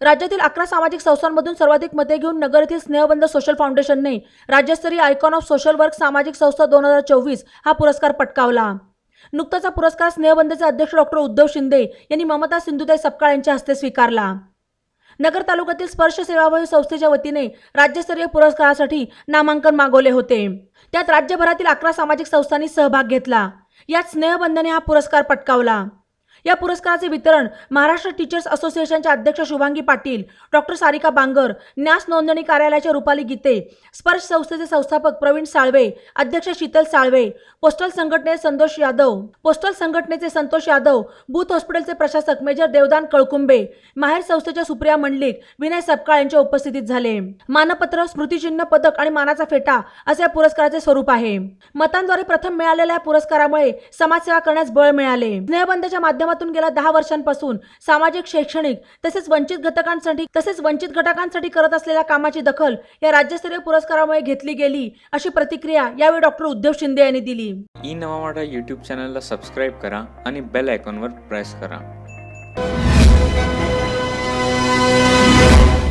राज्यातील अकरा सामाजिक संस्थांमधून सर्वाधिक मते घेऊन नगर येथील स्नेहबंध सोशल फाउंडेशनने राज्यस्तरीय आयकॉन ऑफ सोशल वर्क सामाजिक संस्था दोन हजार चोवीस हा पुरस्कार पटकावला. नुकताच हा पुरस्कार स्नेहबंधचे अध्यक्ष डॉक्टर उद्धव शिंदे यांनी ममता सिंधुताई सपकाळ यांच्या हस्ते स्वीकारला. नगर तालुक्यातील स्पर्श सेवाभावी संस्थेच्या वतीने राज्यस्तरीय पुरस्कारासाठी नामांकन मागवले होते. त्यात राज्यभरातील अकरा सामाजिक संस्थांनी सहभाग घेतला. यात स्नेहबंधने हा पुरस्कार पटकावला. या पुरस्काराचे वितरण महाराष्ट्र टीचर्स असोसिएशनच्या अध्यक्ष शुभांगी पाटील डॉक्टर सारिका बांगर न्यास नोंदणी कार्यालयाच्या रुपाली गीते स्पर्श संस्थेचे संस्थापक प्रवीण साळवे अध्यक्ष शीतल साळवे पोस्टल संघटनेचे संतोष यादव पोस्टल संघटनेचे संतोष यादव बूथ हॉस्पिटलचे प्रशासक मेजर देवदान कळकुंबे माहेर संस्थेच्या सुप्रिया मंडलिक विनय सपकाळ यांच्या उपस्थितीत झाले. मानपत्र स्मृतिचिन्ह पदक आणि मानाचा फेटा असे या पुरस्काराचे स्वरूप आहे. मतांद्वारे प्रथम मिळालेल्या या पुरस्कारामुळे समाजसेवा करण्यास बळ मिळाले. स्नेहबंदच्या माध्यमातून गेल्या दहा वर्षांपासून. सामाजिक शैक्षणिक तसेच वंचित घटकांसाठी तसेच वंचित घटकांसाठी करत असलेल्या कामाची दखल या राज्यस्तरीय पुरस्कारामुळे घेतली गेली अशी प्रतिक्रिया यावेळी डॉक्टर उद्धव शिंदे यांनी दिली. ई नवा युट्यूब यूट्यूब चॅनलला सबस्क्राईब करा आणि बेल आयकॉनवर प्रेस करा.